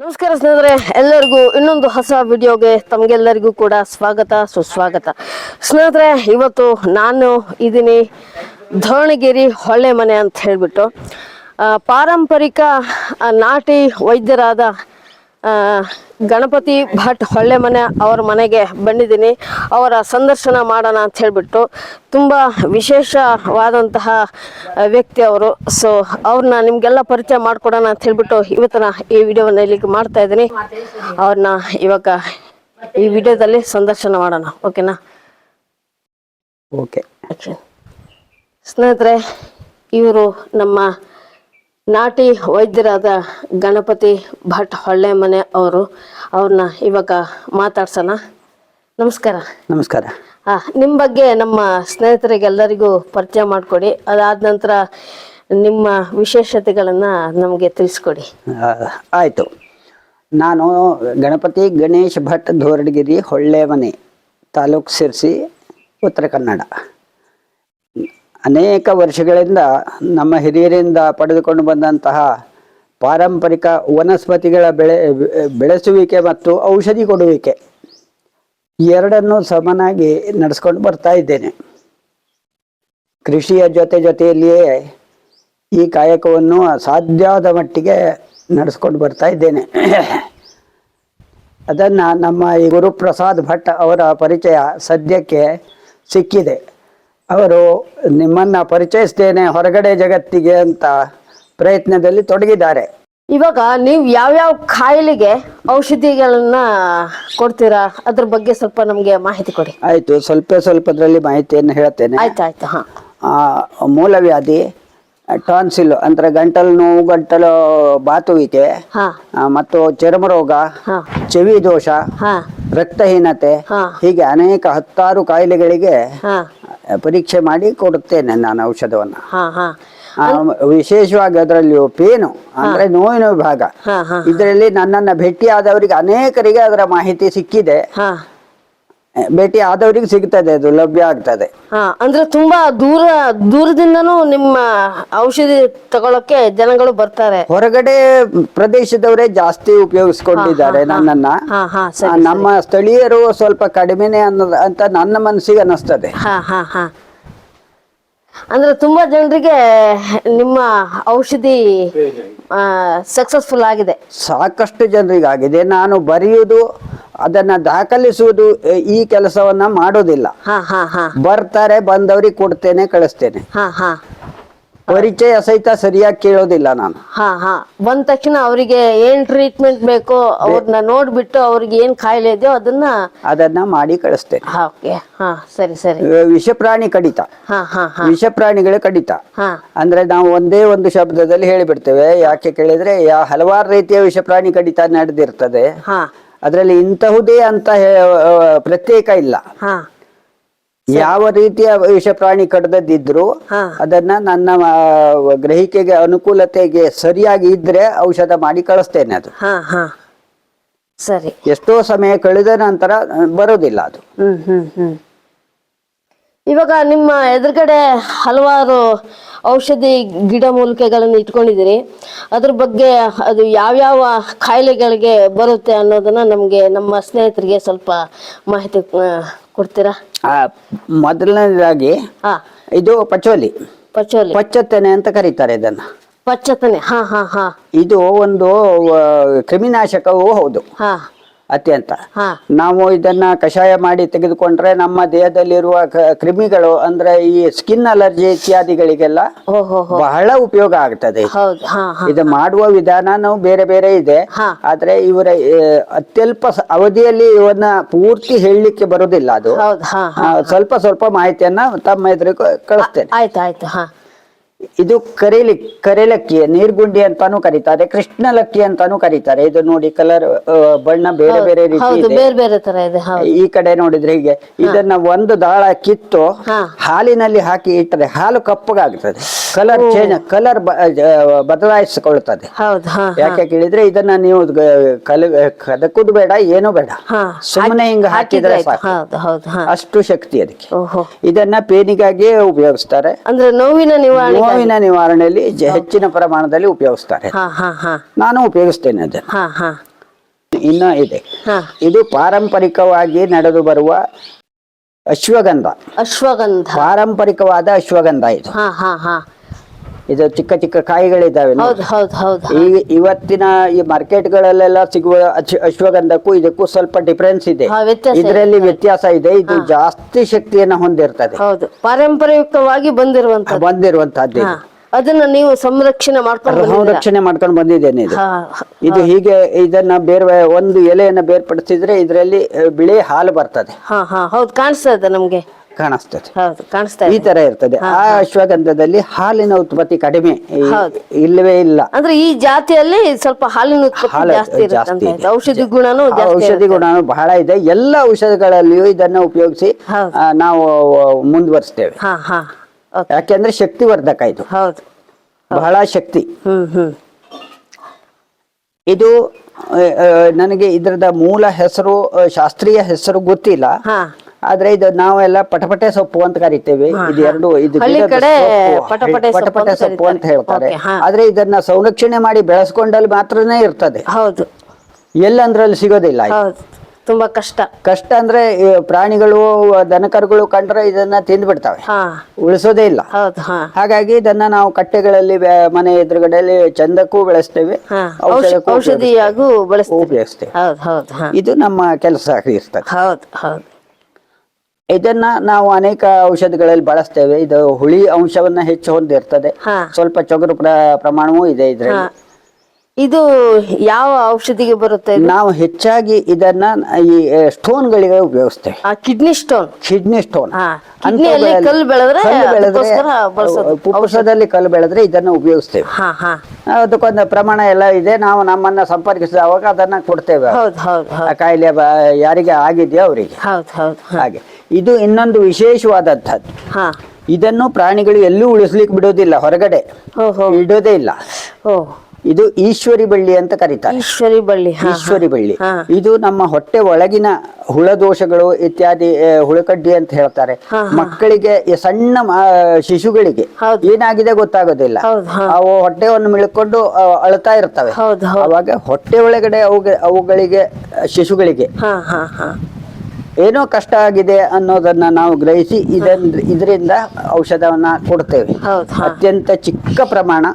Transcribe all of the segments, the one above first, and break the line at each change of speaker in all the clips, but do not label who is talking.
ನಮಸ್ಕಾರ ಸ್ನೇಹಿತರೆ, ಎಲ್ಲರಿಗೂ ಇನ್ನೊಂದು ಹೊಸ ವಿಡಿಯೋಗೆ ತಮಗೆಲ್ಲರಿಗೂ ಕೂಡ ಸ್ವಾಗತ, ಸುಸ್ವಾಗತ. ಸ್ನೇಹಿತರೆ, ಇವತ್ತು ನಾನು ಇದ್ದೀನಿ ಧವಣಗಿರಿ ಹೊಳ್ಳೆ ಮನೆ ಅಂತ ಹೇಳಿಬಿಟ್ಟು ಪಾರಂಪರಿಕ ನಾಟಿ ವೈದ್ಯರಾದ ಗಣಪತಿ ಭಟ್ ಹೊಳ್ಳೆ ಮನೆ ಅವರ ಮನೆಗೆ ಬಂದಿದ್ದೀನಿ. ಅವರ ಸಂದರ್ಶನ ಮಾಡೋಣ ಅಂತ ಹೇಳಿಬಿಟ್ಟು ತುಂಬ ವಿಶೇಷವಾದಂತಹ ವ್ಯಕ್ತಿ ಅವರು. ಸೊ ಅವ್ರನ್ನ ನಿಮಗೆಲ್ಲ ಪರಿಚಯ ಮಾಡಿಕೊಡೋಣ ಅಂತ ಹೇಳಿಬಿಟ್ಟು ಇವತ್ತಿನ ಈ ವಿಡಿಯೋವನ್ನು ಇಲ್ಲಿಗೆ ಮಾಡ್ತಾ ಇದ್ದೀನಿ. ಅವ್ರನ್ನ ಇವಾಗ ಈ ವಿಡಿಯೋದಲ್ಲಿ ಸಂದರ್ಶನ ಮಾಡೋಣ. ಓಕೆನಾ
ಓಕೆ
ಸ್ನೇಹಿತರೆ ಇವರು ನಮ್ಮ ನಾಟಿ ವೈದ್ಯರಾದ ಗಣಪತಿ ಭಟ್ ಹೊಳ್ಳೆ ಮನೆ ಅವರು ಅವ್ರನ್ನ ಇವಾಗ ಮಾತಾಡ್ಸೋಣ. ನಮಸ್ಕಾರ.
ನಮಸ್ಕಾರ.
ನಿಮ್ಮ ಬಗ್ಗೆ ನಮ್ಮ ಸ್ನೇಹಿತರಿಗೆಲ್ಲರಿಗೂ ಪರಿಚಯ ಮಾಡಿಕೊಡಿ. ಅದಾದ ನಂತರ ನಿಮ್ಮ ವಿಶೇಷತೆಗಳನ್ನು ನಮಗೆ ತಿಳಿಸ್ಕೊಡಿ.
ಆಯಿತು ಆಯ್ತು. ನಾನು ಗಣಪತಿ ಗಣೇಶ್ ಭಟ್ ಧೋರಡಗಿರಿ ಹೊಳ್ಳೆ ಮನೆ ತಾಲೂಕು ಸಿರ್ಸಿ ಉತ್ತರ ಕನ್ನಡ. ಅನೇಕ ವರ್ಷಗಳಿಂದ ನಮ್ಮ ಹಿರಿಯರಿಂದ ಪಡೆದುಕೊಂಡು ಬಂದಂತಹ ಪಾರಂಪರಿಕ ವನಸ್ಪತಿಗಳ ಬೆಳೆ, ಬೆಳೆಸುವಿಕೆ ಮತ್ತು ಔಷಧಿ ಕೊಡುವಿಕೆ ಎರಡನ್ನು ಸಮನಾಗಿ ನಡೆಸ್ಕೊಂಡು ಬರ್ತಾ ಇದ್ದೇನೆ. ಕೃಷಿಯ ಜೊತೆ ಜೊತೆಯಲ್ಲಿಯೇ ಈ ಕಾಯಕವನ್ನು ಸಾಧ್ಯವಾದ ಮಟ್ಟಿಗೆ ನಡೆಸ್ಕೊಂಡು ಬರ್ತಾ ಇದ್ದೇನೆ. ಅದನ್ನು ನಮ್ಮ ಈ ಗುರುಪ್ರಸಾದ್ ಭಟ್ ಅವರ ಪರಿಚಯ ಸದ್ಯಕ್ಕೆ ಸಿಕ್ಕಿದೆ. ಅವರು ನಿಮ್ಮನ್ನು ಪರಿಚಯಿಸ್ತೇನೆ ಹೊರಗಡೆ ಜಗತ್ತಿಗೆ ಅಂತ ಪ್ರಯತ್ನದಲ್ಲಿ ತೊಡಗಿದ್ದಾರೆ.
ಇವಾಗ ನೀವು ಯಾವ್ಯಾವ ಕಾಯಿಲೆಗೆ ಔಷಧಿಗಳನ್ನ ಕೊಡ್ತೀರಾ? ಅದ್ರ ಬಗ್ಗೆ ಸ್ವಲ್ಪ ನಮಗೆ ಮಾಹಿತಿ ಕೊಡಿ.
ಆಯಿತು ಸ್ವಲ್ಪ ಸ್ವಲ್ಪದ್ರಲ್ಲಿ ಮಾಹಿತಿಯನ್ನು ಹೇಳ್ತೇನೆ.
ಆಯ್ತು ಆಯ್ತು ಹಾ.
ಆ, ಮೂಲವ್ಯಾಧಿ ಟಾನ್ಸಿಲ್ ಅಂದ್ರೆ ಗಂಟಲು ನೋವು ಗಂಟಲು ಬಾತುವಿಕೆ
ಹಾ.
ಆ, ಮತ್ತು ಚರ್ಮ ರೋಗ
ಹಾ.
ಚೆವಿ ದೋಷ
ಹಾ.
ರಕ್ತಹೀನತೆ
ಹಾ.
ಹೀಗೆ ಅನೇಕ ಹತ್ತಾರು ಕಾಯಿಲೆಗಳಿಗೆ
ಹಾ.
ಪರೀಕ್ಷೆ ಮಾಡಿ ಕೊಡುತ್ತೇನೆ ನಾನು ಔಷಧವನ್ನು. ವಿಶೇಷವಾಗಿ ಅದರಲ್ಲಿ ಪೇನು ಅಂದ್ರೆ ನೋವಿನ ವಿಭಾಗ ಇದರಲ್ಲಿ ನನ್ನನ್ನು ಭೇಟಿಯಾದವರಿಗೆ ಅನೇಕರಿಗೆ ಅದರ ಮಾಹಿತಿ ಸಿಕ್ಕಿದೆ. ಭೇಟಿ ಆದವರಿಗೆ ಸಿಗ್ತದೆ ಅದು ಲಭ್ಯ ಆಗ್ತದೆ.
ಹಾ ಅಂದ್ರೆ ತುಂಬಾ ದೂರ ದೂರದಿಂದನೂ ನಿಮ್ಮ ಔಷಧಿ ತಗೊಳಕ್ಕೆ ಜನಗಳು ಬರ್ತಾರೆ.
ಹೊರಗಡೆ ಪ್ರದೇಶದವರೇ ಜಾಸ್ತಿ ಉಪಯೋಗಿಸ್ಕೊಂಡಿದ್ದಾರೆ ನನ್ನನ್ನ.
ಹಾ ಹಾ
ಆ,
ಸರಿ.
ನಮ್ಮ ಸ್ಥಳೀಯರು ಸ್ವಲ್ಪ ಕಡಿಮೆನೆ ಅನ್ನೋದು ಅಂತ ನನ್ನ ಮನಸ್ಸಿಗೆ ಅನಿಸ್ತದೆ
ಹಾ ಹಾ ಹಾ. ಅಂದ್ರೆ ತುಂಬಾ ಜನರಿಗೆ ನಿಮ್ಮ ಔಷಧಿ ಸಕ್ಸಸ್ಫುಲ್ ಆಗಿದೆ.
ಸಾಕಷ್ಟು ಜನರಿಗಾಗಿದೆ. ನಾನು ಬರೆಯುವುದು ಅದನ್ನ ದಾಖಲಿಸುವುದು ಈ ಕೆಲಸವನ್ನ ಮಾಡೋದಿಲ್ಲ.
ಹಾ ಹಾ ಹಾ.
ಬರ್ತಾರೆ ಬಂದವ್ರಿಗೆ ಕೊಡ್ತೇನೆ ಕಳಿಸ್ತೇನೆ.
ಹಾ ಹಾ.
ಪರಿಚಯ ಸಹಿತ ಸರಿಯಾಗಿ ಕೇಳೋದಿಲ್ಲ ನಾನು.
ಹಾ ಹಾ. ಬಂದ ತಕ್ಷಣ ಅವರಿಗೆ ಏನ್ ಟ್ರೀಟ್ಮೆಂಟ್ ಬೇಕೋ ಅವ್ರನ್ನ ನೋಡ್ಬಿಟ್ಟು ಅವ್ರಿಗೆ ಏನ್ ಕಾಯಿಲೆ ಇದೆಯೋ ಅದನ್ನ
ಅದನ್ನ ಮಾಡಿ ಕಳಿಸ್ತೇನೆ.
ಹಾ ಓಕೆ. ಹಾ ಸರಿ ಸರಿ.
ವಿಷ ವಿಷಪ್ರಾಣಿ ಕಡಿತ.
ಹಾ ಹಾ ಹಾ.
ವಿಷಪ್ರಾಣಿಗಳ ಕಡಿತ.
ಹಾ.
ಅಂದ್ರೆ ನಾವು ಒಂದೇ ಒಂದು ಶಬ್ದದಲ್ಲಿ ಹೇಳಿಬಿಡ್ತೇವೆ. ಯಾಕೆ ಕೇಳಿದ್ರೆ ಯಾ ಹಲವಾರು ರೀತಿಯ ವಿಷಪ್ರಾಣಿ ಕಡಿತ ನಡೆದಿರ್ತದೆ.
ಹಾ.
ಅದರಲ್ಲಿ ಇಂತಹುದೇ ಅಂತ ಪ್ರತ್ಯೇಕ ಇಲ್ಲ.
ಹಾ.
ಯಾವ ರೀತಿಯ ವಿಷಪ್ರಾಣಿ ಕಡ್ದದ್ದಿದ್ರು
ಹಾ.
ಅದನ್ನ ನನ್ನ ಗ್ರಹಿಕೆಗೆ ಅನುಕೂಲತೆಗೆ ಸರಿಯಾಗಿ ಇದ್ರೆ ಔಷಧ ಮಾಡಿ ಕಳಿಸ್ತೇನೆ ಅದು.
ಹಾ ಹಾ. ಸರಿ.
ಎಷ್ಟೋ ಸಮಯ ಕಳೆದ ನಂತರ ಬರೋದಿಲ್ಲ ಅದು.
ಹ್ಮ್ ಹ್ಮ್ ಹ್ಮ್. ಇವಾಗ ನಿಮ್ಮ ಎದುರುಗಡೆ ಹಲವಾರು ಔಷಧಿ ಗಿಡಮೂಲಿಕೆಗಳನ್ನು ಇಟ್ಕೊಂಡಿದ್ದೀರಿ. ಅದ್ರ ಬಗ್ಗೆ ಅದು ಯಾವ್ಯಾವ ಕಾಯಿಲೆಗಳಿಗೆ ಬರುತ್ತೆ ಅನ್ನೋದನ್ನ ನಮಗೆ ನಮ್ಮ ಸ್ನೇಹಿತರಿಗೆ ಸ್ವಲ್ಪ ಮಾಹಿತಿ ಆ, ಕೊಡ್ತೀರಾ?
ಆ, ಮೊದಲನೇದಾಗಿ
ಹಾ.
ಇದು ಪಚೋಲಿ.
ಪಚೋಲಿ.
ಪಚ್ಚತ್ತನೆ ಅಂತ ಕರೀತಾರೆ ಇದನ್ನ.
ಪಚ್ಚತನೆ ಹಾ ಹಾ ಹಾ.
ಇದು ಒಂದು ಆ, ಕ್ರಿಮಿನಾಶಕವೂ ಹೌದು.
ಹಾ.
ಅತ್ಯಂತ ನಾವು ಇದನ್ನ ಕಷಾಯ ಮಾಡಿ ತೆಗೆದುಕೊಂಡ್ರೆ ನಮ್ಮ ದೇಹದಲ್ಲಿರುವ ಕ್ರಿಮಿಗಳು ಅಂದ್ರೆ ಈ ಸ್ಕಿನ್ ಅಲರ್ಜಿ ಇತ್ಯಾದಿಗಳಿಗೆಲ್ಲ ಬಹಳ ಉಪಯೋಗ ಆಗ್ತದೆ. ಇದು. ಮಾಡುವ ವಿಧಾನನೂ ಬೇರೆ ಬೇರೆ ಇದೆ. ಆದ್ರೆ ಇವರ ಅತ್ಯಲ್ಪ ಅವಧಿಯಲ್ಲಿ ಇವನ್ನ ಪೂರ್ತಿ ಹೇಳಲಿಕ್ಕೆ ಬರುದಿಲ್ಲ ಅದು. ಸ್ವಲ್ಪ ಸ್ವಲ್ಪ ಮಾಹಿತಿಯನ್ನ ತಮ್ಮ ಎದುರು ಕಳಿಸ್ತೇನೆ.
ಆಯ್ತು ಆಯ್ತು. ಹಾ.
ಇದು ಕರೇಲಿ ಕರೆಲಕ್ಕಿ ನೀರ್ಗುಂಡಿ ಅಂತಾನು ಕರೀತಾರೆ. ಕೃಷ್ಣಲಕ್ಕಿ ಅಂತಾನು ಕರೀತಾರೆ. ಇದು ನೋಡಿ ಕಲರ್ ಬಣ್ಣ ಬೇರೆ ಬೇರೆ ರೀತಿ
ಹೌದು
ಇದೆ.
ಬೇರೆ ಬೇರೆ ತರ ಇದೆ ಹೌದು.
ಈ ಕಡೆ ನೋಡಿದ್ರೆ ಹೀಗೆ. ಇದನ್ನ ಒಂದು ದಾಳ ಕಿತ್ತು
ಹಾ.
ಹಾಲಿನಲ್ಲಿ ಹಾಕಿ ಇಟ್ಟರೆ ಹಾಲು ಕಪ್ಪಗಾಗ್ತದೆ. ಕಲರ್ ಚೇಂಜ್ ಕಲರ್ ಬದಲಾಯಿಸಿಕೊಳ್ಳುತ್ತದೆ.
ಹೌದು ಹಾ
ಯಾಕೆ ಕೇಳಿದ್ರೆ ಇದನ್ನ ನೀವು ಗ- ಕಲ ಕದಕುದು ಬೇಡ ಏನು ಬೇಡ.
ಹಾ.
ಸುಮ್ಮನೆ ಹಿಂಗ ಹಾಕಿದ್ರೆ
ಆಯ್ತು.
ಸಾಕು.
ಹೌದು ಹೌದು ಹಾ.
ಅಷ್ಟು ಶಕ್ತಿ ಅದಕ್ಕೆ.
ಓಹೋ.
ಇದನ್ನ ಪೇನಿಗಾಗಿ ಉಪಯೋಗಿಸ್ತಾರೆ.
ಅಂದ್ರೆ ನೋವಿನ ನಿವಾರಣೆ
ನೋವಿನ ನಿವಾರಣೆಯಲ್ಲಿ ಜ- ಹೆಚ್ಚಿನ ಪ್ರಮಾಣದಲ್ಲಿ ಉಪಯೋಗಿಸ್ತಾರೆ.
ಹಾ ಹಾ ಹಾ.
ನಾನು ಉಪಯೋಗಿಸ್ತೇನೆ ಅದನ್ನು.
ಹಾ ಹಾ.
ಇನ್ನೂ ಇದೆ.
ಹಾ.
ಇದು ಪಾರಂಪರಿಕವಾಗಿ ನಡೆದು ಬರುವ ಅಶ್ವಗಂಧ.
ಅಶ್ವಗಂಧ.
ಪಾರಂಪರಿಕವಾದ ಅಶ್ವಗಂಧ ಇದು.
ಹಾ ಹಾ ಹಾ.
ಇದು ಚಿಕ್ಕ ಚಿಕ್ಕ ಕಾಯಿಗಳಿದ್ದಾವೆ ಈಗ
ಹೌದು ಹೌದು ಹೌದು
ಈ ಇವತ್ತಿನ ಈ ಮಾರ್ಕೆಟ್ಗಳಲ್ಲೆಲ್ಲ ಸಿಗುವ ಅಶ್ವ- ಅಶ್ವಗಂಧಕ್ಕೂ ಇದಕ್ಕೂ ಸ್ವಲ್ಪ ಡಿಫರೆನ್ಸ್ ಇದೆ.
ಹಾ, ವ್ಯತ್ಯಾಸ ಇದೆ.
ಇದರಲ್ಲಿ ವ್ಯತ್ಯಾಸ ಇದೆ. ಇದು ಜಾಸ್ತಿ ಶಕ್ತಿಯನ್ನ ಹೊಂದಿರ್ತದೆ.
ಹೌದು. ಬಂದಿರುವಂತ
ಬಂದಿರುವಂತಹದ್ದು
ಅದನ್ನ ನೀವು ಸಂರಕ್ಷಣೆ ಮಾಡ್ಕೊಂಡು ಬಂದಿದ್ದೀರಾ?
ಸಂರಕ್ಷಣೆ ಮಾಡ್ಕೊಂಡು ಬಂದಿದ್ದೇನೆ ಇದು.
ಹಾ
ಇದು ಹೀಗೆ ಇದನ್ನ ಬೇರೆ ಒಂದು ಎಲೆಯನ್ನ ಬೇರ್ಪಡಿಸಿದ್ರೆ ಇದರಲ್ಲಿ ಬಿಳಿ ಹಾಲು ಬರ್ತದೆ.
ಹಾ ಹಾ ಹೌದು ಕಾಣಿಸ್ತದೆ ನಮ್ಗೆ.
ಕಾಣಿಸ್ತದೆ.
ಹೌದು ಕಾಣಿಸ್ತಾ
ಈ
ಇದೆ
ತರ ಇರ್ತದೆ. ಆ ಅಶ್ವಗಂಧದಲ್ಲಿ ಹಾಲಿನ ಉತ್ಪತ್ತಿ ಕಡಿಮೆ.
ಹೌದು.
ಇಲ್ಲವೇ ಇಲ್ಲ.
ಅಂದ್ರೆ ಈ ಜಾತಿಯಲ್ಲಿ ಸ್ವಲ್ಪ ಹಾಲಿನ ಉತ್ಪತ್ತಿ ಜಾಸ್ತಿ ಇರುತ್ತೆ
ಜಾಸ್ತಿ
ಅಂತ
ಇದೆ.
ಆಯ್ತು. ಔಷಧಿ ಗುಣನು
ಆ
ಜಾಸ್ತಿ
ಔಷಧಿ
ಗುಣನು
ಗುಣ ಬಹಳ ಇದೆ. ಎಲ್ಲ ಔಷಧಗಳಲ್ಲಿಯೂ ಇದನ್ನ ಉಪಯೋಗಿಸಿ
ಹೌದು.
ಆ, ನಾವು ಮುಂದುವರಿಸ್ತೇವೆ.
ಹಾ ಹಾ. ಓಕೆ.
ಯಾಕೆಂದ್ರೆ ಶಕ್ತಿವರ್ಧಕ ಇದು.
ಹೌದು.
ಬಹಳ ಶಕ್ತಿ.
ಹ್ಮ್ ಹ್ಮ್.
ಇದು ಆ, ಆ, ನನಗೆ ಇದರದ ಮೂಲ ಹೆಸರು ಆ, ಶಾಸ್ತ್ರೀಯ ಹೆಸರು ಗೊತ್ತಿಲ್ಲ.
ಹಾ.
ಆದ್ರೆ ಇದು ನಾವೆಲ್ಲ ಪಟಪಟೆ ಸೊಪ್ಪು ಅಂತ ಕರಿತೇವೆ. ಇದು ಎರಡು ಇದು
ಕಡೆ ಪಟಪಟೆ ಸೊಪ್ಪು
ಪಟಪಟೆ
ಅಂತ
ಸೊಪ್ಪು ಅಂತ ಹೇಳ್ತಾರೆ. ಆದ್ರೆ ಇದನ್ನ ಸಂರಕ್ಷಣೆ ಮಾಡಿ ಬೆಳೆಸ್ಕೊಂಡಲ್ಲಿ ಮಾತ್ರನೇ ಇರ್ತದೆ.
ಹೌದು.
ಎಲ್ಲಂದ್ರಲ್ಲಿ ಸಿಗೋದಿಲ್ಲ
ತುಂಬಾ ಕಷ್ಟ.
ಕಷ್ಟ ಅಂದ್ರೆ ಪ್ರಾಣಿಗಳು ದನಕರುಗಳು ಕಂಡ್ರೆ ಇದನ್ನ ತಿಂದ್ಬಿಡ್ತವೆ.
ಹಾ.
ಉಳಿಸೋದೇ ಇಲ್ಲ. ಹಾಗಾಗಿ ಇದನ್ನ ನಾವು ಕಟ್ಟೆಗಳಲ್ಲಿ ಮನೆ ಎದುರುಗಡೆಯಲ್ಲಿ ಚಂದಕ್ಕೂ ಬೆಳೆಸ್ತೇವೆ.
ಔಷಧಿಯಾಗೂ ಬಳಸ್ತೀವಿ.
ಉಪಯೋಗಿಸ್ತೇವೆ. ಇದು ನಮ್ಮ ಕೆಲಸ ಇರ್ತದೆ
ಹೌದು ಹೌದು.
ಇದನ್ನ ನಾವು ಅನೇಕ ಔಷಧಿಗಳಲ್ಲಿ ಬಳಸ್ತೇವೆ. ಇದು ಹುಳಿ ಅಂಶವನ್ನ ಹೆಚ್ಚು ಹೊಂದಿರ್ತದೆ.
ಹಾ.
ಸ್ವಲ್ಪ ಚೊಗರು ಪ್ರ ಪ್ರಮಾಣವೂ ಇದೆ
ಹಾ.
ಇದ್ರಲ್ಲಿ
ಇದು ಯಾವ ಔಷಧಿಗೆ ಬರುತ್ತೆ ಇದು?
ನಾವು ಹೆಚ್ಚಾಗಿ ಇದನ್ನ ಈ ಸ್ಟೋನ್ಗಳಿಗೆ ಉಪಯೋಗಿಸ್ತೇವೆ.
ಆ ಕಿಡ್ನಿ ಸ್ಟೋನ್.
Kidney stone.
ಹಾ. ಕಿಡ್ನಿಯಲ್ಲಿ ಕಲ್ಲು ಬೆಳೆದ್ರೆ ಅದಕ್ಕೋಸ್ಕರ ಬಳಸೋದು
ಪುಪ್ಪಸದಲ್ಲಿ ಕಲ್ಲು ಬೆಳೆದ್ರೆ ಇದನ್ನ ಉಪಯೋಗಿಸ್ತೇವೆ.
ಹಾ ಹಾ.
ಅದಕ್ಕೊಂದು ಪ್ರಮಾಣ ಎಲ್ಲ ಇದೆ. ನಾವು ನಮ್ಮನ್ನ ಸಂಪರ್ಕಿಸಿದವಾಗ ಅದನ್ನ ಕೊಡ್ತೇವೆ.
ಹೌದು ಹೌದು
ಆ
ಹೌದು
ಕಾಯಿಲೆ ಬ- ಯಾರಿಗೆ ಆಗಿದೆಯೋ ಅವರಿಗೆ.
ಹೌದು ಹೌದು ಹಾ.
ಹಾಗೆ. ಇದು ಇನ್ನೊಂದು ವಿಶೇಷವಾದದ್ದು.
ಹಾ.
ಇದನ್ನು ಪ್ರಾಣಿಗಳು ಎಲ್ಲೂ ಉಳಿಸ್ಲಿಕ್ಕೆ ಬಿಡೋದಿಲ್ಲ ಹೊರಗಡೆ. ಇಡೋದೇ ಇಲ್ಲ.
ಓ
ಇದು ಈಶ್ವರಿ ಬಳ್ಳಿ ಅಂತ ಕರೀತಾರೆ.
ಈಶ್ವರಿ ಬಳ್ಳಿ ಹಾ
ಈಶ್ವರಿ ಬಳ್ಳಿ.
ಹಾ.
ಇದು ನಮ್ಮ ಹೊಟ್ಟೆ ಒಳಗಿನ ಹುಳ ದೋಷಗಳು ಇತ್ಯಾದಿ ಹುಳಕಡ್ಡಿ ಹುಳುಕಡ್ಡಿ ಅಂತ ಹೇಳ್ತಾರೆ.
ಹಾ,
ಮಕ್ಕಳಿಗೆ ಈ ಸಣ್ಣ ಶಿಶುಗಳಿಗೆ
ಹೌದು.
ಏನಾಗಿದೆ ಗೊತ್ತಾಗೋದಿಲ್ಲ.
ಹೌದು, ಹಾ.
ಅವು ಹೊಟ್ಟೆಯನ್ನು ಮಿಳ್ಕೊಂಡು ಆ, ಅಳ್ತಾ ಇರ್ತವೆ.
ಹೌದು ಹೌದು.
ಅವಾಗ ಹೊಟ್ಟೆ ಒಳಗಡೆ ಅವುಗೆ ಅವುಗಳಿಗೆ ಆ, ಶಿಶುಗಳಿಗೆ
ಹಾ ಹಾ ಹಾ.
ಏನೋ ಕಷ್ಟ ಆಗಿದೆ ಅನ್ನೋದನ್ನ ನಾವು ಗ್ರಹಿಸಿ ಇದರಿಂದ ಔಷಧವನ್ನ ಕೊಡ್ತೇವೆ. ಅತ್ಯಂತ ಚಿಕ್ಕ ಪ್ರಮಾಣ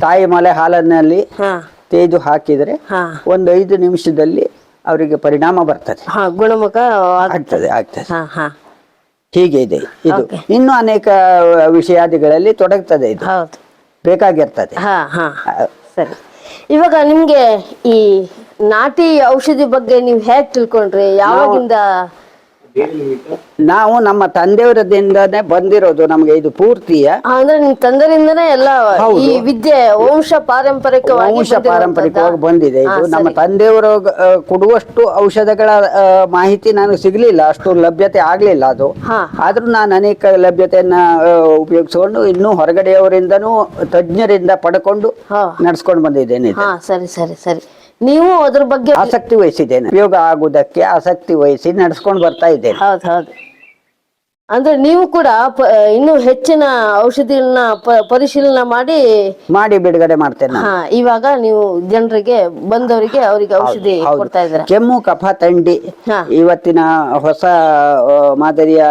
ತಾಯಿ ಮಲೆ ಹಾಲಿನಲ್ಲಿ
ಹಾ.
ತೇದು ಹಾಕಿದ್ರೆ ಒಂದು ಐದು ನಿಮಿಷದಲ್ಲಿ ಅವರಿಗೆ ಪರಿಣಾಮ ಬರ್ತದೆ.
ಹಾ ಗುಣಮುಖ
ಆಗ್ತದೆ ಆಗ್ತದೆ. ಹೀಗೆ ಇದೆ ಇದು. ಇನ್ನು ಅನೇಕ ವಿಷಯಾದಿಗಳಲ್ಲಿ ತೊಡಗ್ತದೆ ಇದು. ಬೇಕಾಗಿರ್ತದೆ.
ಹಾ ಹಾ. ಸರಿ. ಇವಾಗ ನಿಮ್ಗೆ ಈ ನಾಟಿ ಔಷಧಿ ಬಗ್ಗೆ ನೀವು ಹೇಗ್ ತಿಳ್ಕೊಂಡ್ರಿ? ಯಾವಾಗಿಂದ?
ನಾವು ನಮ್ಮ ತಂದೆಯವರದಿಂದನೇ ಬಂದಿರೋದು ನಮಗೆ ಇದು ಪೂರ್ತಿಯ
ಅಂದ್ರೆ ನಿಮ್ ತಂದರಿಂದನೇ ಎಲ್ಲ ಈ ವಿದ್ಯೆ ವಂಶ ಪಾರಂಪರಿಕ
ವಂಶ ಪಾರಂಪರಿಕವಾಗಿ ಬಂದಿದೆ ಇದು. ನಮ್ಮ. ತಂದೆಯವರು ಕೊಡುವಷ್ಟು ಔಷಧಗಳ ಮಾಹಿತಿ ನನಗೆ ಸಿಗ್ಲಿಲ್ಲ. ಅಷ್ಟು ಲಭ್ಯತೆ ಆಗ್ಲಿಲ್ಲ ಅದು. ಆದ್ರೂ ನಾನು ಅನೇಕ ಲಭ್ಯತೆಯನ್ನ ಉಪಯೋಗಿಸಿಕೊಂಡು ಇನ್ನೂ ಹೊರಗಡೆಯವರಿಂದನೂ ತಜ್ಞರಿಂದ ಪಡ್ಕೊಂಡು ನಡ್ಸ್ಕೊಂಡು ಬಂದಿದ್ದೇನೆ
ಸರಿ ಸರಿ ಸರಿ. ನೀವು ಅದ್ರ ಬಗ್ಗೆ
ಆಸಕ್ತಿ ವಹಿಸಿದ್ದೇನೆ ಉಪಯೋಗ ಆಗುವುದಕ್ಕೆ ಆಸಕ್ತಿ ವಹಿಸಿ ನಡ್ಸ್ಕೊಂಡು ಬರ್ತಾ ಇದ್ದೇನೆ
ಹೌದು ಹೌದು ಅಂದ್ರೆ ನೀವು ಕೂಡ ಪ- ಇನ್ನು ಹೆಚ್ಚಿನ ಔಷಧಿಗಳನ್ನ ಪ- ಪರಿಶೀಲನೆ ಮಾಡಿ
ಮಾಡಿ ಬಿಡುಗಡೆ ಮಾಡ್ತೇನೆ ನಾನು.
ಹಾ ಇವಾಗ ನೀವು ಜನರಿಗೆ ಬಂದವರಿಗೆ ಅವರಿಗೆ ಔಷಧಿ
ಹೌದು.
ಕೊಡ್ತಾ ಇದ್ದೀರಾ
ಕೆಮ್ಮು ಕಫ ತಂಡಿ
ಹಾ.
ಇವತ್ತಿನ ಹೊಸ ಆ, ಮಾದರಿಯ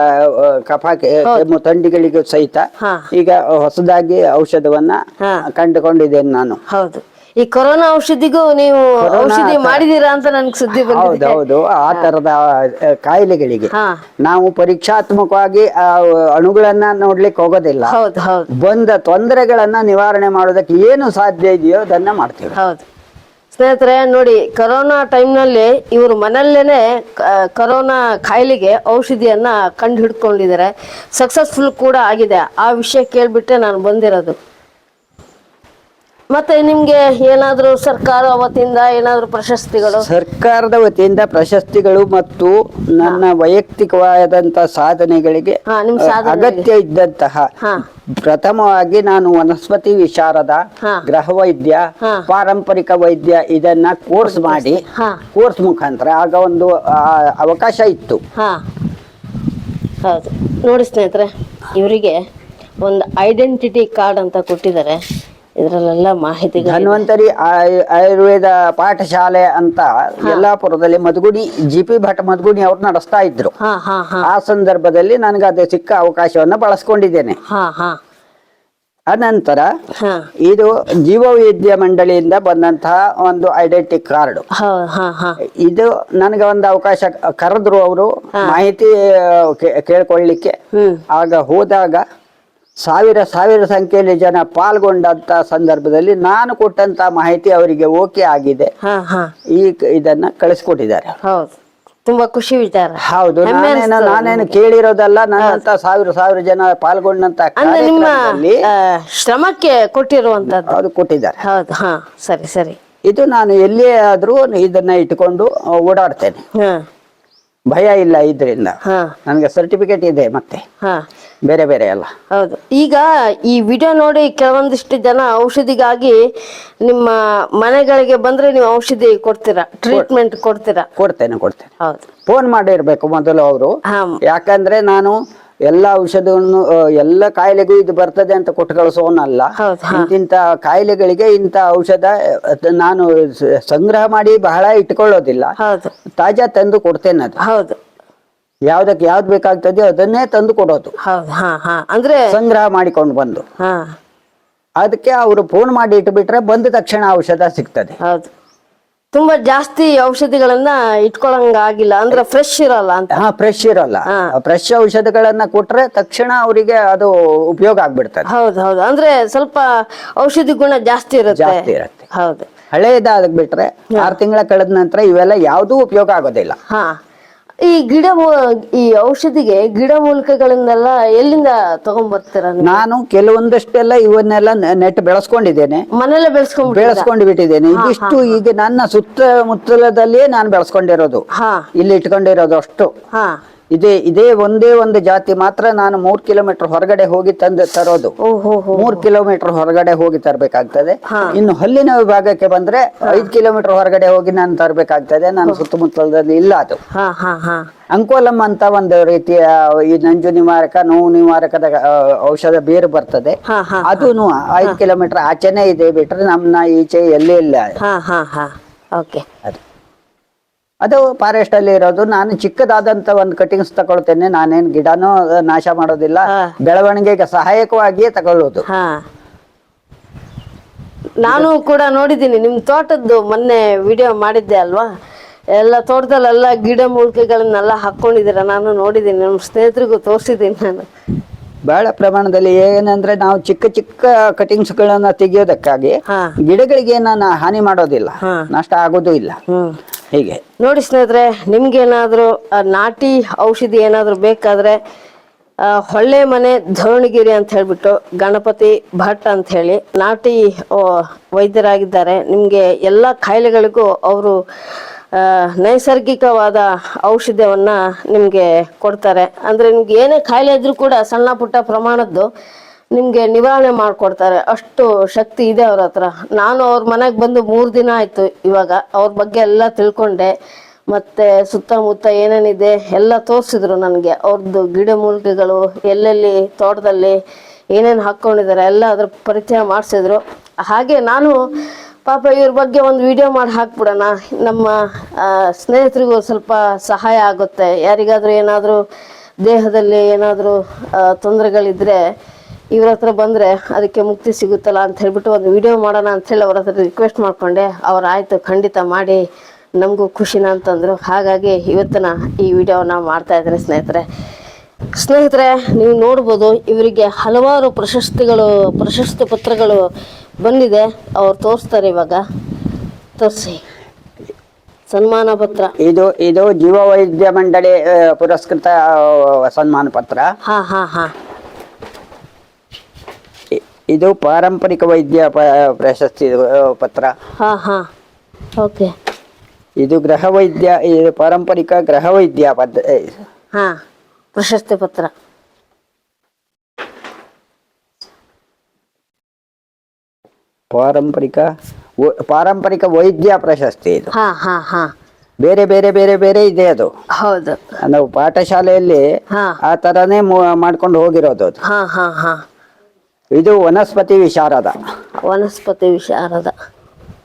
ಆ, ಕಫ ಕೆ- ಕೆಮ್ಮು ತಂಡಿಗಳಿಗೂ ಸಹಿತ
ಹಾ.
ಈಗ ಹೊಸದಾಗಿ ಔಷಧವನ್ನ
ಹಾ.
ಕಂಡುಕೊಂಡಿದ್ದೇನೆ ನಾನು
ಹೌದು ಈ ಕೊರೋನಾ ಔಷಧಿಗೂ ನೀವು ಔಷಧಿ ಮಾಡಿದೀರಾ ಅಂತ ನನ್ಗೆ ಸುದ್ದಿ ಬಂದಿದೆ.
ಹೌದೌದು ಆ ತರದ ಕಾಯಿಲೆಗಳಿಗೆ. ನಾವು ಪರೀಕ್ಷಾತ್ಮಕವಾಗಿ ಆ ಅಣುಗಳನ್ನ ನೋಡ್ಲಿಕ್ಕೆ ಹೋಗೋದಿಲ್ಲ.
ಹೌದು ಹೌದು.
ಬಂದ ತೊಂದರೆಗಳನ್ನ ನಿವಾರಣೆ ಮಾಡೋದಕ್ಕೆ ಏನು ಸಾಧ್ಯ ಇದೆಯೋ ಅದನ್ನ ಮಾಡ್ತೀವಿ.
ಹೌದು. ಸ್ನೇಹಿತರೆ ನೋಡಿ ಕರೋನಾ ಟೈಮ್ನಲ್ಲಿ ಇವರು ಮನೆಯಲ್ಲೇನೆ ಕರೋನಾ ಕಾಯಿಲೆಗೆ ಔಷಧಿಯನ್ನ ಕಂಡು ಹಿಡ್ಕೊಂಡಿದ್ದಾರೆ ಸಕ್ಸಸ್ಫುಲ್ ಕೂಡ ಆಗಿದೆ. ಆ ವಿಷಯ ಕೇಳ್ಬಿಟ್ಟೆ ನಾನು ಬಂದಿರೋದು. ಮತ್ತೆ ನಿಮ್ಗೆ ಏನಾದರೂ ಸರ್ಕಾರ ವತಿಯಿಂದ ಏನಾದರೂ ಪ್ರಶಸ್ತಿಗಳು?
ಸರ್ಕಾರದ ವತಿಯಿಂದ ಪ್ರಶಸ್ತಿಗಳು ಮತ್ತು ನನ್ನ ವೈಯಕ್ತಿಕವಾದಂತಹ ಸಾಧನೆಗಳಿಗೆ
ಹಾ ನಿಮ್
ಅ, ಅಗತ್ಯ ಇದ್ದಂತಹ
ಹಾ.
ಪ್ರಥಮವಾಗಿ ನಾನು ವನಸ್ಪತಿ ವಿಚಾರದ
ಗ್ರಹ
ಗೃಹ ವೈದ್ಯ
ಹಾ.
ಪಾರಂಪರಿಕ ವೈದ್ಯ ಇದನ್ನ ಕೋರ್ಸ್ ಮಾಡಿ
ಹಾ.
ಕೋರ್ಸ್ ಮುಖಾಂತರ ಆಗ ಒಂದು ಆ, ಅವಕಾಶ ಇತ್ತು.
ಹಾ. ಹೌದು. ನೋಡಿ ಸ್ನೇಹಿತರೆ ಇವರಿಗೆ ಒಂದು ಐಡೆಂಟಿಟಿ ಕಾರ್ಡ್ ಅಂತ ಕೊಟ್ಟಿದ್ದಾರೆ. ಇದ್ರಲ್ಲೆಲ್ಲ ಮಾಹಿತಿ
ಧನ್ವಂತರಿ ಆಯು- ಆಯುರ್ವೇದ ಪಾಠಶಾಲೆ ಅಂತ ಯಲ್ಲಾಪುರದಲ್ಲಿ ಮಧುಗುಡಿ ಜಿ ಪಿ ಭಟ್ ಮಧುಗುಡಿ ಅವ್ರು ನಡೆಸ್ತಾ ಇದ್ರು. ಆ ಸಂದರ್ಭದಲ್ಲಿ ನನಗೆ ಅದು ಸಿಕ್ಕ ಅವಕಾಶವನ್ನ ಬಳಸ್ಕೊಂಡಿದ್ದೇನೆ.
ಹಾ ಹಾ.
ಅನಂತರ
ಇದು
ಇದು ಜೀವವೈದ್ಯ ಮಂಡಳಿಯಿಂದ ಬಂದಂತಹ ಒಂದು ಐಡೆಂಟಿ ಕಾರ್ಡ್. ಇದು ನನಗೆ ಒಂದು ಅವಕಾಶ ಕರೆದ್ರು ಅವರು ಮಾಹಿತಿ ಕೇಳ್ಕೊಳ್ಳಿಕ್ಕೆ ಆಗ ಹೋದಾಗ ಸಾವಿರ ಸಾವಿರ ಸಂಖ್ಯೆಯಲ್ಲಿ ಜನ ಪಾಲ್ಗೊಂಡಂತ ಸಂದರ್ಭದಲ್ಲಿ ನಾನು ಕೊಟ್ಟಂತ ಮಾಹಿತಿ ಅವರಿಗೆ ಓಕೆ ಆಗಿದೆ.
ಹಾ ಹಾ.
ಈ ಕ- ಇದನ್ನ ಕಳಿಸ್ಕೊಟ್ಟಿದ್ದಾರೆ.
ಹೌದು. ತುಂಬಾ ಖುಷಿ ವಿಚಾರ.
ಹೌದು
ಹೆಮ್ಮೆ
ನಾನೇನು
ಅನ್ಸ್ತದೆ
ನಾನೇನು ಕೇಳಿರೋದಲ್ಲ ನನ್ನಂತ ಸಾವಿರ ಸಾವಿರ ಜನ ಪಾಲ್ಗೊಂಡಂತ
ಅಂದ್ರೆ ನಿಮ್ಮ
ಕಾರ್ಯಕ್ರಮದಲ್ಲಿ
ಆ, ಶ್ರಮಕ್ಕೆ ಕೊಟ್ಟಿರುವಂತದ್ದು.
ಅದು ಕೊಟ್ಟಿದ್ದಾರೆ.
ಹೌದು ಹಾ ಸರಿ ಸರಿ.
ಇದು ನಾನು ಎಲ್ಲಿಯೇ ಆದ್ರೂ ಇದನ್ನ ಇಟ್ಕೊಂಡು ಆ, ಓಡಾಡ್ತೇನೆ.
ಹಾ.
ಭಯ ಇಲ್ಲ ಇದರಿಂದ.
ಹಾ.
ನನಗೆ ಸರ್ಟಿಫಿಕೇಟ್ ಇದೆ ಮತ್ತೆ.
ಹಾ.
ಬೇರೆ ಬೇರೆ ಎಲ್ಲ
ಹೌದು. ಈಗ ಈ ವಿಡಿಯೋ ನೋಡಿ ಕೆಲವೊಂದಿಷ್ಟು ಜನ ಔಷಧಿಗಾಗಿ ನಿಮ್ಮ ಮನೆಗಳಿಗೆ ಬಂದ್ರೆ ನೀವು ಔಷಧಿ ಕೊಡ್ತೀರಾ? ಟ್ರೀಟ್ಮೆಂಟ್ ಕೊಡ್ತೀರಾ?
ಕೊಡ್ತೇನೆ ಕೊಡ್ತೇನೆ.
ಹೌದು.
ಫೋನ್ ಮಾಡಿರ್ಬೇಕು ಮೊದಲು ಅವರು.
ಹಾ.
ಯಾಕಂದ್ರೆ ನಾನು ಎಲ್ಲ ಔಷಧವನ್ನು ಎಲ್ಲ ಕಾಯಿಲೆಗೂ ಇದು ಬರ್ತದೆ ಅಂತ ಕೊಟ್ಟು ಕಳಿಸೋನಲ್ಲ. ಇಂತಿಂತ ಕಾಯಿಲೆಗಳಿಗೆ ಇಂಥ ಔಷಧ ನಾನು ಸಂಗ್ರಹ ಮಾಡಿ ಬಹಳ ಇಟ್ಕೊಳ್ಳೋದಿಲ್ಲ. ತಾಜಾ ತಂದು ಕೊಡ್ತೇನೆ ಅದು.
ಹೌದು.
ಯಾವ್ದಕ್ಕೆ ಯಾವ್ದು ಬೇಕಾಗ್ತದೆ ಅದನ್ನೇ ತಂದು ಕೊಡೋದು.
ಅಂದ್ರೆ
ಸಂಗ್ರಹ ಮಾಡಿಕೊಂಡು ಬಂದು. ಅದಕ್ಕೆ ಅವರು ಫೋನ್ ಮಾಡಿ ಇಟ್ಬಿಟ್ರೆ ಬಂದ ತಕ್ಷಣ ಔಷಧ ಸಿಗ್ತದೆ.
ಹೌದು. ತುಂಬಾ ಜಾಸ್ತಿ ಔಷಧಿಗಳನ್ನ ಇಟ್ಕೊಳಂಗ ಆಗಿಲ್ಲ ಅಂದ್ರೆ ಫ್ರೆಶ್ ಇರಲ್ಲ ಅಂತ.
ಹಾ ಫ್ರೆಶ್ ಇರಲ್ಲ. ಫ್ರೆಶ್ ಔಷಧಿಗಳನ್ನ ಕೊಟ್ರೆ ತಕ್ಷಣ ಅವರಿಗೆ ಅದು ಉಪಯೋಗ ಆಗ್ಬಿಡ್ತದೆ.
ಹೌದು ಹೌದು. ಅಂದ್ರೆ ಸ್ವಲ್ಪ ಔಷಧಿ ಗುಣ ಜಾಸ್ತಿ ಇರುತ್ತೆ.
ಜಾಸ್ತಿ ಇರುತ್ತೆ.
ಹೌದು.
ಹಳೆಯದಾಗ್ಬಿಟ್ರೆ ಆರು ತಿಂಗಳ ಕಳೆದ ನಂತರ ಇವೆಲ್ಲ ಯಾವುದೂ ಉಪಯೋಗ ಆಗೋದಿಲ್ಲ.
ಹಾ. ಈ ಗಿಡ ಈ ಔಷಧಿಗೆ ಗಿಡ ಮೂಲಿಕೆಗಳನ್ನೆಲ್ಲ ಎಲ್ಲಿಂದ ತಗೊಂಡ್ಬರ್ತೀರ
ನಾನು ಕೆಲವೊಂದಷ್ಟೆಲ್ಲ ಇವನ್ನೆಲ್ಲ ನೆಟ್ ಬೆಳೆಸ್ಕೊಂಡಿದ್ದೇನೆ.
ಮನೆಯಲ್ಲೇ ಬೆಳೆಸ್ಕೊಂಡ್
ಬೆಳೆಸ್ಕೊಂಡು ಬಿಟ್ಟಿದ್ದೇನೆ ಇದಿಷ್ಟು ಈಗ ನನ್ನ ಸುತ್ತಮುತ್ತಲದಲ್ಲಿಯೇ ನಾನು ಬೆಳೆಸ್ಕೊಂಡಿರೋದು.
ಹಾ.
ಇಲ್ಲಿ ಇಟ್ಕೊಂಡಿರೋದು ಅಷ್ಟು.
ಹಾ.
ಇದೇ ಇದೇ ಒಂದೇ ಒಂದು ಜಾತಿ ಮಾತ್ರ ನಾನು ಮೂರ್ ಕಿಲೋಮೀಟರ್ ಹೊರಗಡೆ ಹೋಗಿ ತಂದು ತರೋದು. ಮೂರ್ ಕಿಲೋಮೀಟರ್ ಹೊರಗಡೆ ಹೋಗಿ ತರಬೇಕಾಗ್ತದೆ. ಇನ್ನು ಹಲ್ಲಿನ ವಿಭಾಗಕ್ಕೆ ಬಂದ್ರೆ ಐದ್ ಕಿಲೋಮೀಟರ್ ಹೊರಗಡೆ ಹೋಗಿ ನಾನು ತರಬೇಕಾಗ್ತದೆ. ನಾನು ಸುತ್ತಮುತ್ತಲದಲ್ಲಿ ಇಲ್ಲ ಅದು. ಅಂಕೋಲಂ ಅಂತ ಒಂದು ರೀತಿಯ ಈ ನಂಜು ನಿವಾರಕ ನೋವು ನಿವಾರಕದ ಔಷಧ ಬೇರು ಬರ್ತದೆ. ಅದು ಐದು ಕಿಲೋಮೀಟರ್ ಆಚೆನೆ ಇದೆ ಬಿಟ್ರೆ ನಮ್ಮನ್ನ ಈಚೆ ಎಲ್ಲೇ ಇಲ್ಲ.
ಓಕೆ.
ಅದು. ಅದು ಫಾರೆಸ್ಟ್ ಅಲ್ಲಿ ಇರೋದು. ನಾನು ಚಿಕ್ಕದಾದಂತ ಒಂದು ಕಟಿಂಗ್ಸ್ ತಗೊಳ್ತೇನೆ. ನಾನೇನ್ ಗಿಡನೂ ನಾಶ ಮಾಡೋದಿಲ್ಲ. ಬೆಳವಣಿಗೆಗೆ ಸಹಾಯಕವಾಗಿಯೇ ತಗೊಳ್ಳೋದು
ನಾನು ಕೂಡ ನೋಡಿದ್ದೀನಿ. ನಿಮ್ ತೋಟದ್ದು ಮೊನ್ನೆ ವಿಡಿಯೋ ಮಾಡಿದ್ದೆ ಅಲ್ವಾ? ಎಲ್ಲ ತೋಟದಲ್ಲೆಲ್ಲ ಗಿಡ ಮೂಲಿಕೆಗಳನ್ನೆಲ್ಲ ಹಾಕೊಂಡಿದ್ದೀರ? ನಾನು ನೋಡಿದ್ದೀನಿ. ನಮ್ಮ ಸ್ನೇಹಿತರಿಗೂ ತೋರಿಸಿದ್ದೀನಿ ನಾನು.
ಬಹಳ ಪ್ರಮಾಣದಲ್ಲಿ ಏನಂದ್ರೆ ನಾವು ಚಿಕ್ಕ ಚಿಕ್ಕ ಕಟಿಂಗ್ಸ್ ಗಳನ್ನ ತೆಗೆಯೋದಕ್ಕಾಗಿ ಗಿಡಗಳಿಗೆ ನಾನು ಹಾನಿ ಮಾಡೋದಿಲ್ಲ. ನಷ್ಟ ಆಗೋದು ಇಲ್ಲ. ಹೀಗೆ.
ನೋಡಿ ಸ್ನೇಹಿತರೆ, ನಿಮ್ಗೇನಾದ್ರೂ ನಾಟಿ ಔಷಧಿ ಏನಾದರೂ ಬೇಕಾದ್ರೆ ಹೊಳ್ಳೆ ಮನೆ ಧವಣಗಿರಿ ಅಂತ ಹೇಳ್ಬಿಟ್ಟು ಗಣಪತಿ ಭಟ್ ಅಂತ ಹೇಳಿ ನಾಟಿ ವೈದ್ಯರಾಗಿದ್ದಾರೆ. ನಿಮ್ಗೆ ಎಲ್ಲ ಕಾಯಿಲೆಗಳಿಗೂ ಅವರು ನೈಸರ್ಗಿಕವಾದ ಔಷಧವನ್ನ ನಿಮ್ಗೆ ಕೊಡ್ತಾರೆ. ಅಂದ್ರೆ ನಿಮ್ಗೆ ಏನೇ ಕಾಯಿಲೆ ಇದ್ರೂ ಕೂಡ ಸಣ್ಣ ಪುಟ್ಟ ಪ್ರಮಾಣದ್ದು ನಿಮ್ಗೆ ನಿವಾರಣೆ ಮಾಡ್ಕೊಡ್ತಾರೆ. ಅಷ್ಟು ಶಕ್ತಿ ಇದೆ ಅವ್ರ ಹತ್ರ. ನಾನು ಅವ್ರ ಮನೆಗೆ ಬಂದು ಮೂರು ದಿನ ಆಯ್ತು ಇವಾಗ. ಅವ್ರ ಬಗ್ಗೆ ಎಲ್ಲ ತಿಳ್ಕೊಂಡೆ. ಮತ್ತೆ ಸುತ್ತಮುತ್ತ ಏನೇನಿದೆ ಎಲ್ಲ ತೋರಿಸಿದ್ರು ನನಗೆ. ಅವ್ರದ್ದು ಗಿಡ ಮೂಲಿಕೆಗಳು, ಎಲ್ಲೆಲ್ಲಿ ತೋಟದಲ್ಲಿ ಏನೇನು ಹಾಕ್ಕೊಂಡಿದ್ದಾರೆ ಎಲ್ಲ ಅದ್ರ ಪರಿಚಯ ಮಾಡಿಸಿದ್ರು. ಹಾಗೆ ನಾನು ಪಾಪ ಇವ್ರ ಬಗ್ಗೆ ಒಂದು ವಿಡಿಯೋ ಮಾಡಿ ಹಾಕ್ಬಿಡೋಣ. ನಮ್ಮ ಸ್ನೇಹಿತರಿಗೂ ಸ್ವಲ್ಪ ಸಹಾಯ ಆಗುತ್ತೆ. ಯಾರಿಗಾದರೂ ಏನಾದರೂ ದೇಹದಲ್ಲಿ ಏನಾದರೂ ತೊಂದರೆಗಳಿದ್ರೆ ಇವ್ರ ಹತ್ರ ಬಂದರೆ ಅದಕ್ಕೆ ಮುಕ್ತಿ ಸಿಗುತ್ತಲ್ಲ ಅಂತ ಹೇಳ್ಬಿಟ್ಟು ಒಂದು ವಿಡಿಯೋ ಮಾಡೋಣ ಅಂತ ಹೇಳಿ ಅವ್ರ ಹತ್ರ ರಿಕ್ವೆಸ್ಟ್ ಮಾಡ್ಕೊಂಡೆ. ಅವ್ರು ಆಯಿತು ಖಂಡಿತ ಮಾಡಿ. ನಮಗೂ ಖುಷಿನ ಅಂತಂದರು. ಹಾಗಾಗಿ ಇವತ್ತಿನ ಈ ವಿಡಿಯೋನ ಮಾಡ್ತಾ ಇದ್ದೀನಿ ಸ್ನೇಹಿತರೆ. ಸ್ನೇಹಿತರೆ ನೀವು ನೋಡ್ಬೋದು ಇವರಿಗೆ ಹಲವಾರು ಪ್ರಶಸ್ತಿಗಳು ಪ್ರಶಸ್ತಿ ಪತ್ರಗಳು ಬಂದಿದೆ. ಅವ್ರು ತೋರಿಸ್ತಾರೆ ಇವಾಗ. ತೋರಿಸಿ. ಸನ್ಮಾನ ಪತ್ರ.
ಇದು ಇದು ಜೀವ ವೈದ್ಯ ಮಂಡಳಿ ಪುರಸ್ಕೃತ ಸನ್ಮಾನ ಪತ್ರ.
ಹಾ ಹಾ ಹಾ.
ಇದು ಪಾರಂಪರಿಕ ವೈದ್ಯ ಪ- ಪ್ರಶಸ್ತಿ ಪತ್ರ.
ಹಾ ಹಾ. ಓಕೆ.
ಇದು ಗೃಹ ವೈದ್ಯ ಇದು ಪಾರಂಪರಿಕ ಗ್ರಹ ವೈದ್ಯ ಪದ್ಧ
ಹಾ ಪ್ರಶಸ್ತಿ ಪತ್ರ.
ಪಾರಂಪರಿಕ ವ- ಪಾರಂಪರಿಕ ವೈದ್ಯ ಪ್ರಶಸ್ತಿ ಇದು.
ಹಾ ಹಾ ಹಾ.
ಬೇರೆ ಬೇರೆ ಬೇರೆ ಬೇರೆ ಇದೆ ಅದು.
ಹೌದು.
ನಾವು ಪಾಠಶಾಲೆಯಲ್ಲಿ
ಹಾ.
ಆ ತರನೇ ಮು- ಮಾಡ್ಕೊಂಡು ಹೋಗಿರೋದು ಅದು.
ಹಾ ಹಾ ಹಾ.
ಇದು ವನಸ್ಪತಿ ವಿಶಾರದ.
ವನಸ್ಪತಿ ವಿಶಾರದ.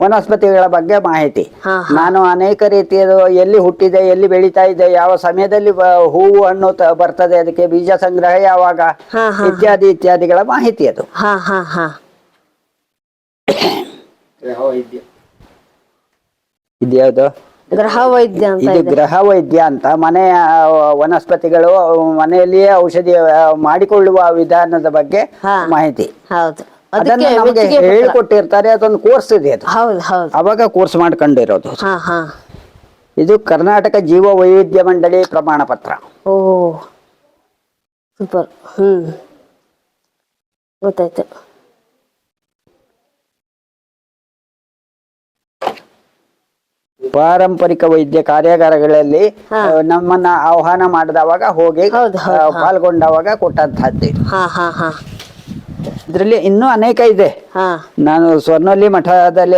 ವನಸ್ಪತಿಗಳ ಬಗ್ಗೆ ಮಾಹಿತಿ.
ಹಾ,
ನಾನು ಅನೇಕ ರೀತಿಯದು ಎಲ್ಲಿ ಹುಟ್ಟಿದೆ ಎಲ್ಲಿ ಬೆಳೀತಾ ಇದೆ ಯಾವ ಸಮಯದಲ್ಲಿ ಬ- ಹೂವು ಹಣ್ಣು ತ- ಬರ್ತದೆ ಅದಕ್ಕೆ ಬೀಜ ಸಂಗ್ರಹ ಯಾವಾಗ
ಹಾ, ಹಾ.
ಇತ್ಯಾದಿ ಇತ್ಯಾದಿಗಳ ಮಾಹಿತಿ ಅದು.
ಹಾ ಹಾ ಹಾ.
ಇದ್ಯಾವುದು
ಗ್ರಹ ವೈದ್ಯ ಅಂತ
ಇದು
ಇದೆ.
ಗೃಹ ವೈದ್ಯ ಅಂತ. ಮನೆಯ ವನಸ್ಪತಿಗಳು ಮನೆಯಲ್ಲಿಯೇ ಔಷಧಿ ಮಾಡಿಕೊಳ್ಳುವ ವಿಧಾನದ ಬಗ್ಗೆ
ಹಾ.
ಮಾಹಿತಿ.
ಹೌದು.
ಅದನ್ನ
ಅದಕ್ಕೆ
ನಮಗೆ
ಮೆಚ್ಚುಗೆ ಪತ್ರ.
ಹೇಳಿಕೊಟ್ಟಿರ್ತಾರೆ. ಅದೊಂದು ಕೋರ್ಸ್ ಇದೆ ಅದು.
ಹೌದು ಹೌದು.
ಅವಾಗ ಕೋರ್ಸ್ ಮಾಡ್ಕೊಂಡಿರೋದು
ಹಾ ಹಾ.
ಇದು ಕರ್ನಾಟಕ ಜೀವ ವೈವಿಧ್ಯ ಮಂಡಳಿ ಪ್ರಮಾಣ ಪತ್ರ.
Oh super. ಹ್ಮ್. ಗೊತ್ತಾಯ್ತು.
ಪಾರಂಪರಿಕ ವೈದ್ಯ ಕಾರ್ಯಾಗಾರಗಳಲ್ಲಿ ನಮ್ಮನ್ನ ಆಹ್ವಾನ ಮಾಡಿದವಾಗ ಹೋಗಿ. ಪಾಲ್ಗೊಂಡವಾಗ ಕೊಟ್ಟಂತಹದ್ದು.
ಹಾ ಹಾ ಹಾ.
ಇದ್ರಲ್ಲಿ ಇನ್ನೂ ಅನೇಕ ಇದೆ. ನಾನು ಸ್ವರ್ಣಲ್ಲಿ ಮಠದಲ್ಲಿ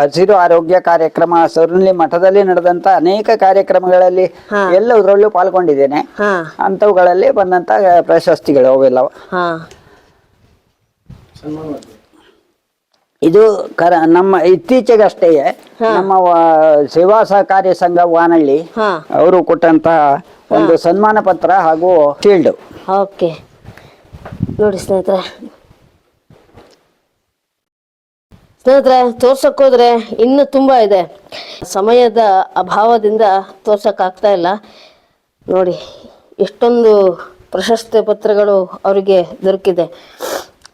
ಹಸಿರು ಆರೋಗ್ಯ ಕಾರ್ಯಕ್ರಮ ಸ್ವರ್ಣಲಿ ಮಠದಲ್ಲಿ ನಡೆದಂತ ಅನೇಕ ಕಾರ್ಯಕ್ರಮಗಳಲ್ಲಿ. ಎಲ್ಲದರಲ್ಲೂ ಪಾಲ್ಗೊಂಡಿದ್ದೇನೆ.
ಅಂತವುಗಳಲ್ಲಿ
ಅಂಥವುಗಳಲ್ಲಿ ಬಂದಂತ ಪ್ರಶಸ್ತಿಗಳು
ಅವೆಲ್ಲವ
ಇದು ಕರ ನಮ್ಮ ಇತ್ತೀಚೆಗಷ್ಟೇ ನಮ್ಮ ಸೇವಾ ಸಹಕಾರಿ ಸಂಘ ವಾನಳ್ಳಿ ಅವರು ಕೊಟ್ಟಂತಹ ಒಂದು ಸನ್ಮಾನ ಪತ್ರ ಹಾಗೂ ಶೀಲ್ಡ್
ಓಕೆ. ನೋಡಿ ಸ್ನೇಹಿತರೆ. ಸ್ನೇಹಿತರೆ ತೋರ್ಸಕ್ ಹೋದ್ರೆ ಇನ್ನು ತುಂಬಾ ಇದೆ. ಸಮಯದ ಅಭಾವದಿಂದ ತೋರ್ಸಕ್ ಆಗ್ತಾ ಇಲ್ಲ. ನೋಡಿ ಎಷ್ಟೊಂದು ಪ್ರಶಸ್ತಿ ಪತ್ರಗಳು ಅವರಿಗೆ ದೊರಕಿದೆ.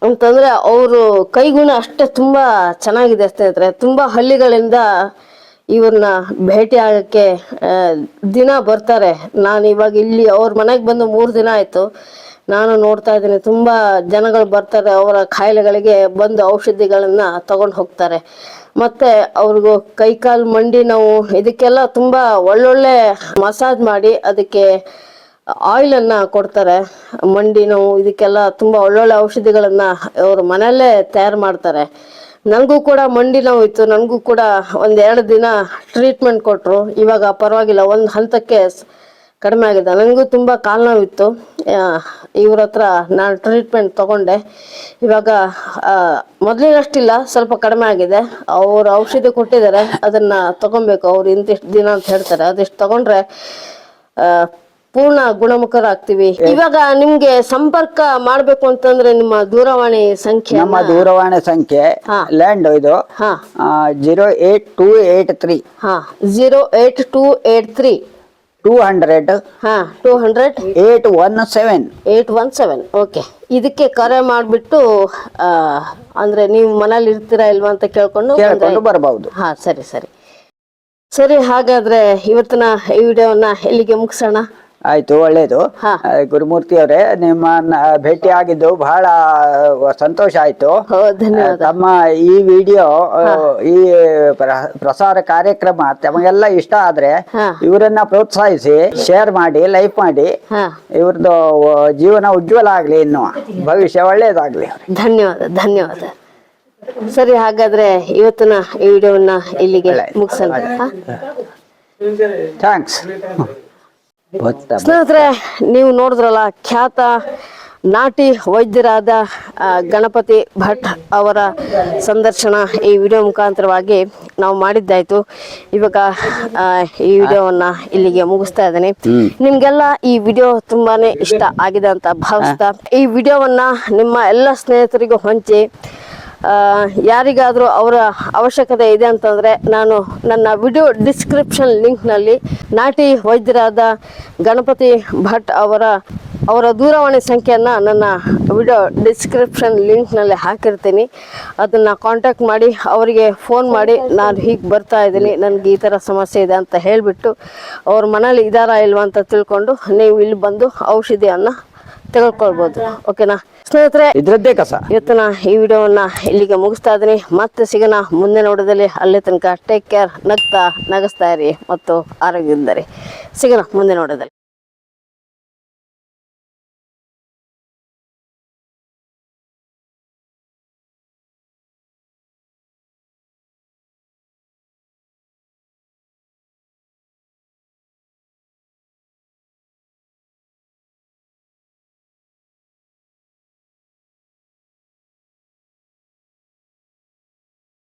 ಅಂತಂದ್ರೆ ಅವರು ಕೈಗುಣ ಅಷ್ಟೇ ತುಂಬಾ ಚೆನ್ನಾಗಿದೆ ಸ್ನೇಹಿತರೆ. ತುಂಬಾ ಹಳ್ಳಿಗಳಿಂದ ಇವ್ರನ್ನ ಭೇಟಿ ಆಗಕ್ಕೆ ದಿನ ಬರ್ತಾರೆ. ನಾನು ಇವಾಗ ಇಲ್ಲಿ ಅವ್ರ ಮನೆಗೆ ಬಂದು ಮೂರು ದಿನ ಆಯ್ತು. ನಾನು ನೋಡ್ತಾ ಇದ್ದೀನಿ, ತುಂಬಾ ಜನಗಳು ಬರ್ತಾರೆ, ಅವರ ಕಾಯಿಲೆಗಳಿಗೆ ಬಂದು ಔಷಧಿಗಳನ್ನ ತಗೊಂಡು ಹೋಗ್ತಾರೆ. ಮತ್ತೆ ಅವ್ರಿಗೂ ಕೈಕಾಲು ಮಂಡಿ ನೋವು, ಇದಕ್ಕೆಲ್ಲ ತುಂಬಾ ಒಳ್ಳೊಳ್ಳೆ ಮಸಾಜ್ ಮಾಡಿ, ಅದಕ್ಕೆ ಆಯಿಲ್ ಅನ್ನ ಕೊಡ್ತಾರೆ, ಮಂಡಿ ನೋವು, ಇದಕ್ಕೆಲ್ಲ ತುಂಬಾ ಒಳ್ಳೊಳ್ಳೆ ಔಷಧಿಗಳನ್ನ ಅವರು ಮನೆಯಲ್ಲೇ ತಯಾರು ಮಾಡ್ತಾರೆ. ನನಗೂ ಕೂಡ ಮಂಡಿ ನೋವು ಇತ್ತು, ನನಗೂ ಕೂಡ ಒಂದೆರಡು ದಿನ ಟ್ರೀಟ್ಮೆಂಟ್ ಕೊಟ್ಟರು ಇವಾಗ ಪರವಾಗಿಲ್ಲ, ಒಂದು ಹಂತಕ್ಕೆ ಕಡಿಮೆ ಆಗಿದೆ. ನನಗೂ ತುಂಬ ಕಾಲು ನೋವಿತ್ತು ಇವ್ರ ಹತ್ರ ನಾನು ಟ್ರೀಟ್ಮೆಂಟ್ ತಗೊಂಡೆ. ಇವಾಗ ಮೊದಲಿನಷ್ಟಿಲ್ಲ, ಸ್ವಲ್ಪ ಕಡಿಮೆ ಆಗಿದೆ. ಅವರು ಔಷಧಿ ಕೊಟ್ಟಿದ್ದಾರೆ, ಅದನ್ನು ತಗೊಬೇಕು. ಅವ್ರು ಇಂತಿಷ್ಟು ದಿನ ಅಂತ ಹೇಳ್ತಾರೆ. ಅದಿಷ್ಟು ತಗೊಂಡ್ರೆ ಪೂರ್ಣ ಗುಣಮುಖರಾಗ್ತೀವಿ. ಇವಾಗ ನಿಮ್ಗೆ ಸಂಪರ್ಕ ಮಾಡ್ಬೇಕು ಅಂತಂದ್ರೆ ನಿಮ್ಮ ದೂರವಾಣಿ ಸಂಖ್ಯೆ
ನಮ್ಮ ದೂರವಾಣಿ ಸಂಖ್ಯೆ. ಲ್ಯಾಂಡ್ ಇದು
ಹಾ.
Zero eight two eight three.
ಹಾ zero eight two eight three.
Two hundred
ಹಾ two hundred.
Eight one seven.
Eight one seven okay. ಇದಕ್ಕೆ ಕರೆ ಮಾಡಿಬಿಟ್ಟು ಅಂದ್ರೆ ನೀವು ಮನೇಲಿ ಇರ್ತೀರಾ ಇಲ್ವಾ ಅಂತ ಕೇಳ್ಕೊಂಡು
ಕೇಳ್ಕೊಂಡು ಬರಬಹುದು
ಹಾ ಸರಿ ಸರಿ. ಸರಿ ಹಾಗಾದ್ರೆ ಇವತ್ತಿನ ಈ ವಿಡಿಯೋವನ್ನ ಎಲ್ಲಿಗೆ ಮುಗಿಸೋಣ.
ಆಯ್ತು ಒಳ್ಳೇದು.
ಹಾ.
ಆ, ಗುರುಮೂರ್ತಿ ಅವರೇ ನಿಮ್ಮನ್ನ ಭೇಟಿ ಆಗಿದ್ದು ಬಹಳ ಆ, ಸಂತೋಷ ಆಯ್ತು.
ಹೋ ಧನ್ಯವಾದ.
ತಮ್ಮ ಈ ವಿಡಿಯೋ ಈ ಪ್ರ- ಪ್ರಸಾರ ಕಾರ್ಯಕ್ರಮ ತಮಗೆಲ್ಲ ಇಷ್ಟ ಆದ್ರೆ
ಹಾ.
ಇವರನ್ನ ಪ್ರೋತ್ಸಾಹಿಸಿ ಶೇರ್ ಮಾಡಿ ಲೈಕ್ ಮಾಡಿ.
ಹಾ.
ಇವ್ರದ್ದು ಜೀವನ ಉಜ್ವಲ ಆಗ್ಲಿ ಇನ್ನು. ಭವಿಷ್ಯ ಒಳ್ಳೇದಾಗ್ಲಿ
ಧನ್ಯವಾದ ಧನ್ಯವಾದ. ಸರಿ ಹಾಗಾದ್ರೆ ಇವತ್ತಿನ ಈ ವಿಡಿಯೋವನ್ನ ಇಲ್ಲಿಗೆ. ಮುಗಿಸೋಣ.
ಥ್ಯಾಂಕ್ಸ್
ಸ್ನೇಹಿತರೆ ನೀವು ನೋಡಿದ್ರಲ್ಲ ಖ್ಯಾತ ನಾಟಿ ವೈದ್ಯರಾದ ಗಣಪತಿ ಭಟ್ ಅವರ ಸಂದರ್ಶನ ಈ ವಿಡಿಯೋ ಮುಖಾಂತರವಾಗಿ ನಾವು ಮಾಡಿದ್ದಾಯ್ತು. ಇವಾಗ ಈ ವಿಡಿಯೋವನ್ನ ಇಲ್ಲಿಗೆ ಮುಗಿಸ್ತಾ ಇದ್ದೀನಿ. ನಿಮ್ಗೆಲ್ಲ ಈ ವಿಡಿಯೋ ತುಂಬಾನೇ ಇಷ್ಟ ಆಗಿದೆ ಅಂತ ಭಾವಿಸ್ತಾ ಈ ವಿಡಿಯೋವನ್ನ ನಿಮ್ಮ ಎಲ್ಲ ಸ್ನೇಹಿತರಿಗೂ ಹಂಚಿ ಯಾರಿಗಾದರೂ ಅವರ ಅವಶ್ಯಕತೆ ಇದೆ ಅಂತಂದರೆ ನಾನು ನನ್ನ ವಿಡಿಯೋ ಡಿಸ್ಕ್ರಿಪ್ಷನ್ ಲಿಂಕ್ನಲ್ಲಿ ನಾಟಿ ವೈದ್ಯರಾದ ಗಣಪತಿ ಭಟ್ ಅವರ ಅವರ ದೂರವಾಣಿ ಸಂಖ್ಯೆಯನ್ನು ನನ್ನ ವಿಡಿಯೋ ಡಿಸ್ಕ್ರಿಪ್ಷನ್ ಲಿಂಕ್ನಲ್ಲಿ ಹಾಕಿರ್ತೀನಿ. ಅದನ್ನು ಕಾಂಟ್ಯಾಕ್ಟ್ ಮಾಡಿ, ಅವರಿಗೆ ಫೋನ್ ಮಾಡಿ, ನಾನು ಹೀಗೆ ಬರ್ತಾ ಇದ್ದೀನಿ, ನನಗೆ ಈ ಥರ ಸಮಸ್ಯೆ ಇದೆ ಅಂತ ಹೇಳಿಬಿಟ್ಟು ಅವ್ರ ಮನೇಲಿ ಇದಾರ ಇಲ್ವಾ ಅಂತ ತಿಳ್ಕೊಂಡು ನೀವು ಇಲ್ಲಿ ಬಂದು ಔಷಧಿಯನ್ನು ತೆಗೆದುಕೊಳ್ಬೋದು. ಓಕೆನಾ? ಸ್ನೇಹಿತರೆ
ಇದ್ರದ್ದೇ ಕಸ.
ಇವತ್ತಿನ ಈ ವಿಡಿಯೋವನ್ನ ಇಲ್ಲಿಗೆ ಮುಗಿಸ್ತಾ ಇದೀನಿ ಮತ್ತೆ ಸಿಗೋಣ ಮುಂದೆ ನೋಡೋದಲ್ಲಿ. ಅಲ್ಲೇ ತನಕ ಟೇಕ್ ಕೇರ್ ನಗ್ತಾ ನಗಸ್ತಾ ಇರಿ ಮತ್ತು ಆರೋಗ್ಯದಿಂದರಿ. ಸಿಗೋಣ ಮುಂದೆ ನೋಡೋದಲ್ಲಿ.